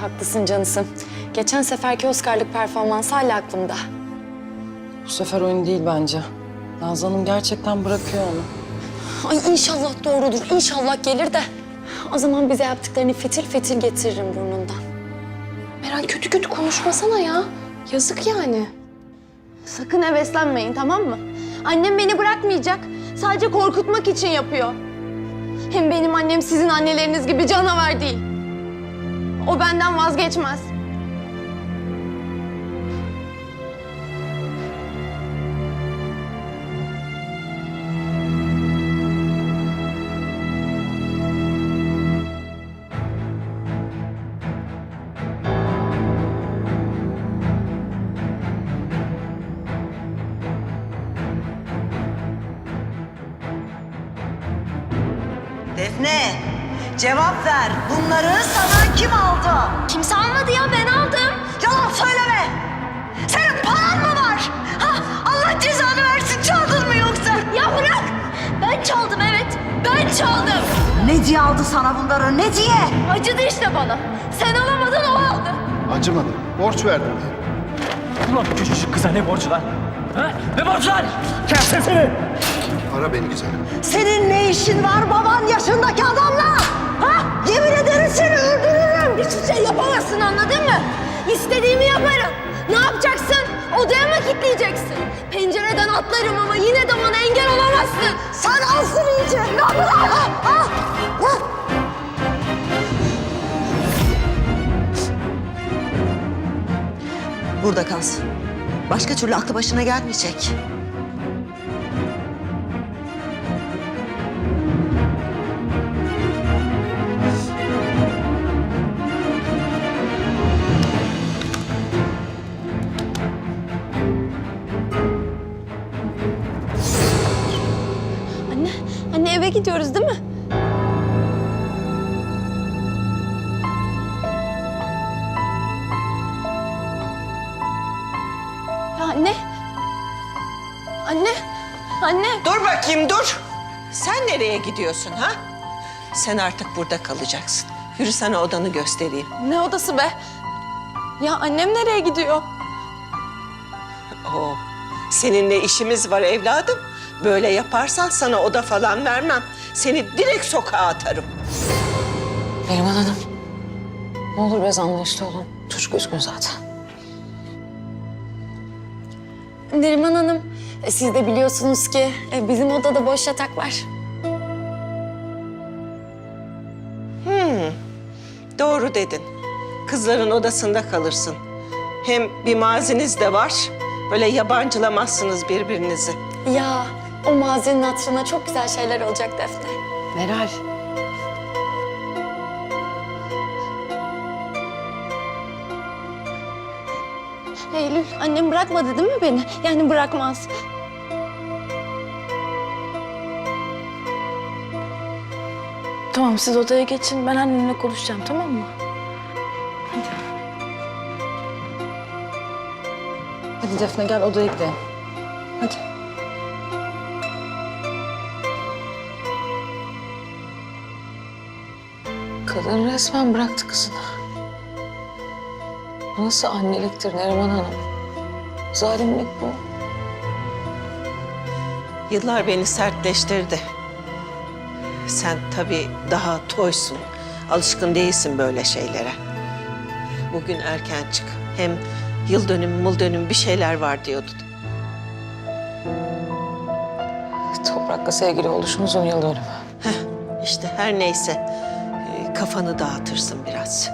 Haklısın canısım. Geçen seferki Oscar'lık performans hala aklımda. Bu sefer oyun değil bence. Nazlı Hanım gerçekten bırakıyor onu. Ay inşallah doğrudur. İnşallah gelir de. O zaman bize yaptıklarını fitil fitil getiririm burnundan. Meral kötü kötü konuşmasana ya. Yazık yani. Sakın heveslenmeyin tamam mı? Annem beni bırakmayacak. Sadece korkutmak için yapıyor. Hem benim annem sizin anneleriniz gibi canavar değil. O benden vazgeçmez. Defne, cevap ver. Bunları sana kim aldı? Kimse almadı ya ben aldım. Yalan söyleme. Senin paran mı var? Ha, Allah cezanı versin. Çaldın mı yoksa? Ya bırak. Ben çaldım evet. Ben çaldım. Ne diye aldı sana bunları? Ne diye? Acıdı işte bana. Sen alamadın o aldı. Acımadım. Borç verdim diye. Ulan küçücük kıza ne borcu lan? Ha? Ne borcu lan? Kes sesini! Ara beni güzelim. Senin ne işin var baban yaşındaki adamla? Yemin ederim seni öldürürüm. Hiçbir şey yapamazsın anladın mı? İstediğimi yaparım. Ne yapacaksın? Odaya mı kilitleyeceksin? Pencereden atlarım ama yine de bana engel olamazsın. Sen alsın iyice. Ne yapıyorsun? Ha? Ha? Ha? Burada kalsın. Başka türlü aklı başına gelmeyecek. Gidiyoruz değil mi? Ya anne. Anne. Anne. Dur bakayım dur. Sen nereye gidiyorsun ha? Sen artık burada kalacaksın. Yürü sana odanı göstereyim. Ne odası be? Ya annem nereye gidiyor? Oo, seninle işimiz var evladım. Böyle yaparsan sana oda falan vermem. Seni direkt sokağa atarım. Neriman Hanım. Ne olur biraz anlayışlı olun. Çocuk üzgün zaten. Neriman Hanım, e, siz de biliyorsunuz ki e, bizim odada boş yatak var. Doğru dedin. Kızların odasında kalırsın. Hem bir maziniz de var. Böyle yabancılamazsınız birbirinizi. Ya o mazinin hatırına çok güzel şeyler olacak Defne. Meral. Eylül, annem bırakmadı değil mi beni? Yani bırakmaz. Tamam siz odaya geçin. Ben annenle konuşacağım tamam mı? Hadi Defne gel odaya gidelim. Hadi. Kadın resmen bıraktı kızını. Bu Nasıl anneliktir Neriman Hanım? Zalimlik bu. Yıllar beni sertleştirdi. Sen tabii daha toysun. Alışkın değilsin böyle şeylere. Bugün erken çık. Hem yıl dönümü, mıl dönümü bir şeyler var diyordun. Toprakla sevgili oluşumuzun yıl dönümü. İşte her neyse kafanı dağıtırsın biraz.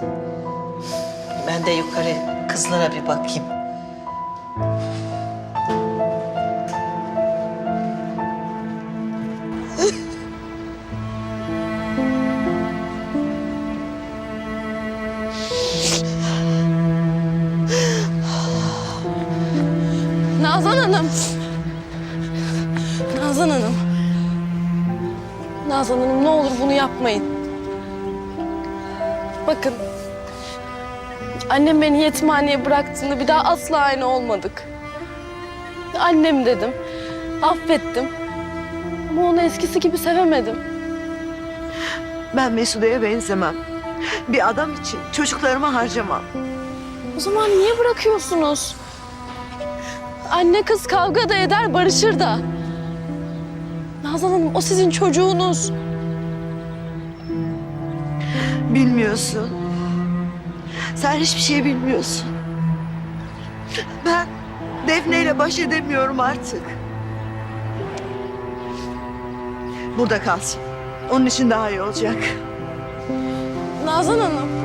Ben de yukarı kızlara bir bakayım. Nazan Hanım. Nazan Hanım. Nazan Hanım ne olur bunu yapmayın. Bakın. Annem beni yetimhaneye bıraktığında bir daha asla aynı olmadık. Annem dedim. Affettim. Ama onu eskisi gibi sevemedim. Ben Mesude'ye benzemem. Bir adam için çocuklarımı harcamam. O zaman niye bırakıyorsunuz? Anne kız kavga da eder, barışır da. Nazan Hanım, o sizin çocuğunuz. Bilmiyorsun. Sen hiçbir şey bilmiyorsun. Ben Defne ile baş edemiyorum artık. Burada kalsın. Onun için daha iyi olacak. Nazan Hanım.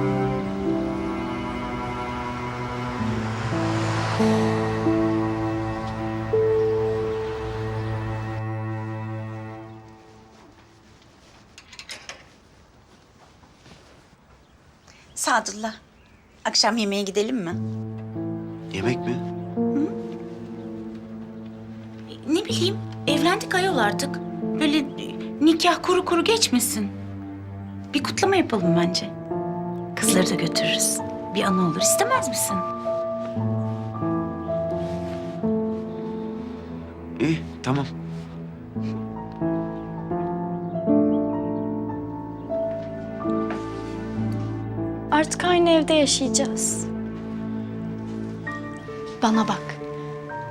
Sadullah, akşam yemeğe gidelim mi? Yemek mi? Ne bileyim, evlendik ayol artık. Böyle e, nikah kuru kuru geçmesin. Bir kutlama yapalım bence. Kızları da götürürüz. Bir anı olur, istemez misin? İyi tamam. Artık aynı evde yaşayacağız. Bana bak.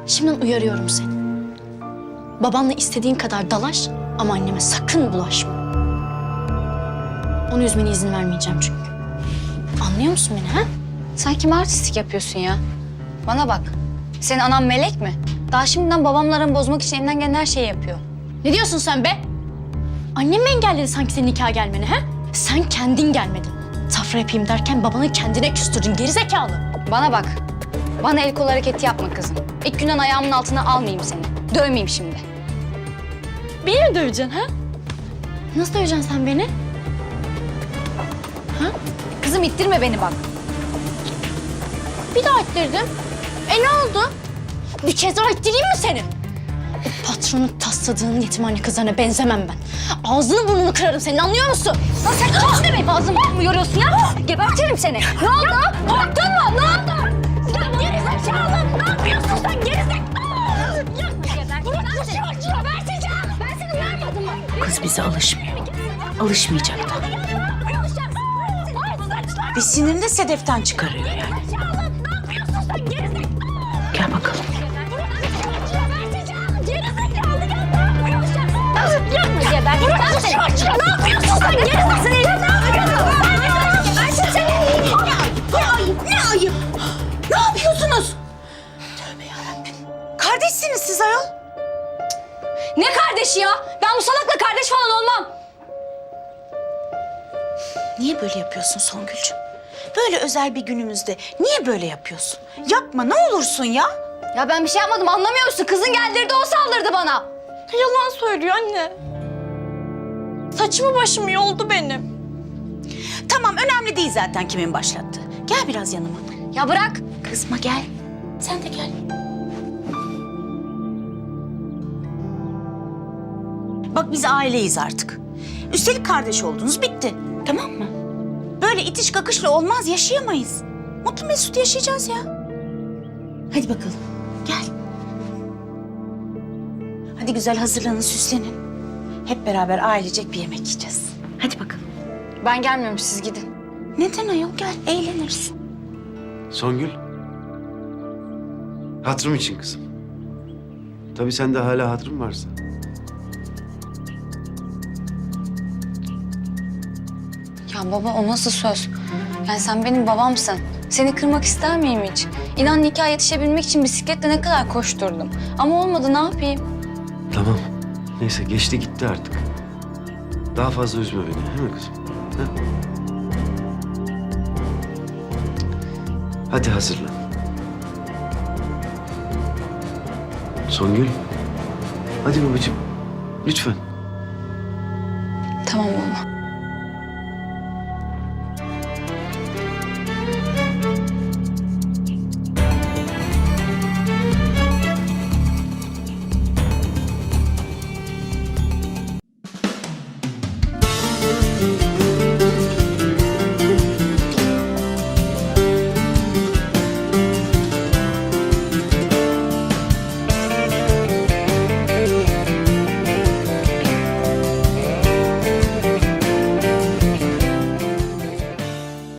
Şimdiden uyarıyorum seni. Babanla istediğin kadar dalaş ama anneme sakın bulaşma. Onu üzmene izin vermeyeceğim çünkü. Anlıyor musun beni ha? Sen kime artistik yapıyorsun ya? Bana bak. Senin anan melek mi? Daha şimdiden babamla aramı bozmak için elinden gelen her şeyi yapıyor. Ne diyorsun sen be? Annem mi engelledi sanki senin nikaha gelmeni ha? Sen kendin gelmedin. Safra yapayım derken babanı kendine küstürdün gerizekalı. Bana bak. Bana el kol hareketi yapma kızım. İlk günden ayağımın altına almayayım seni. Dövmeyeyim şimdi. Beni mi döveceksin ha? Nasıl döveceksin sen beni? Kızım ittirme beni bak. Bir daha ittirdim. E ne oldu? Bir kez daha ittireyim mi seni? Patronu tasladığın yetimhane kızlarına benzemem ben. Ağzını burnunu kırarım senin anlıyor musun? Lan sen kimsin de benim ağzımı burnumu yoruyorsun ya? Gebertirim seni. Ne oldu? Korktun mu? Ne oldu? Sen gerizekalı! Ne yapıyorsun sen gerizekalı? Kız bize alışmıyor. Alışmayacak da. Bir sinirini de sedeften çıkarıyor yani. Yapma geberteceğim seni. Ne yapıyorsun sen gerizekalı? Ne yapıyorsun? Ben seni... Ne ayıp, ne ayıp. Ne yapıyorsunuz? Kardeşsiniz siz ayol. Ne kardeşi ya? Ben bu salakla kardeş falan olmam. Niye böyle yapıyorsun Songül'cüğüm? Böyle özel bir günümüzde niye böyle yapıyorsun? Yapma ne olursun ya. Ya ben bir şey yapmadım anlamıyor musun? Kızın geldirdi o saldırdı bana. Yalan söylüyor anne. Saçımı başımı yoldu benim. Tamam önemli değil zaten kimin başlattığı. Gel biraz yanıma. Ya bırak. Kızma gel. Sen de gel. Bak biz aileyiz artık. Üstelik kardeş oldunuz bitti. Tamam mı? Böyle itiş kakışla olmaz yaşayamayız. Mutlu mesut yaşayacağız ya. Hadi bakalım gel. Hadi güzel hazırlanın süslenin. Hep beraber ailecek bir yemek yiyeceğiz. Hadi bakalım. Ben gelmiyorum siz gidin. Neden ayol gel eğleniriz. Songül. Hatırım için kızım. Tabii sende hala hatırım varsa. Ya baba o nasıl söz? Yani sen benim babamsın. Seni kırmak ister miyim hiç? İnan nikah yetişebilmek için bisikletle ne kadar koşturdum. Ama olmadı ne yapayım? Tamam. Neyse geçti gitti artık. Daha fazla üzme beni değil mi kızım? Ha? Hadi hazırlan. Songül. Hadi babacığım. Lütfen. Tamam baba.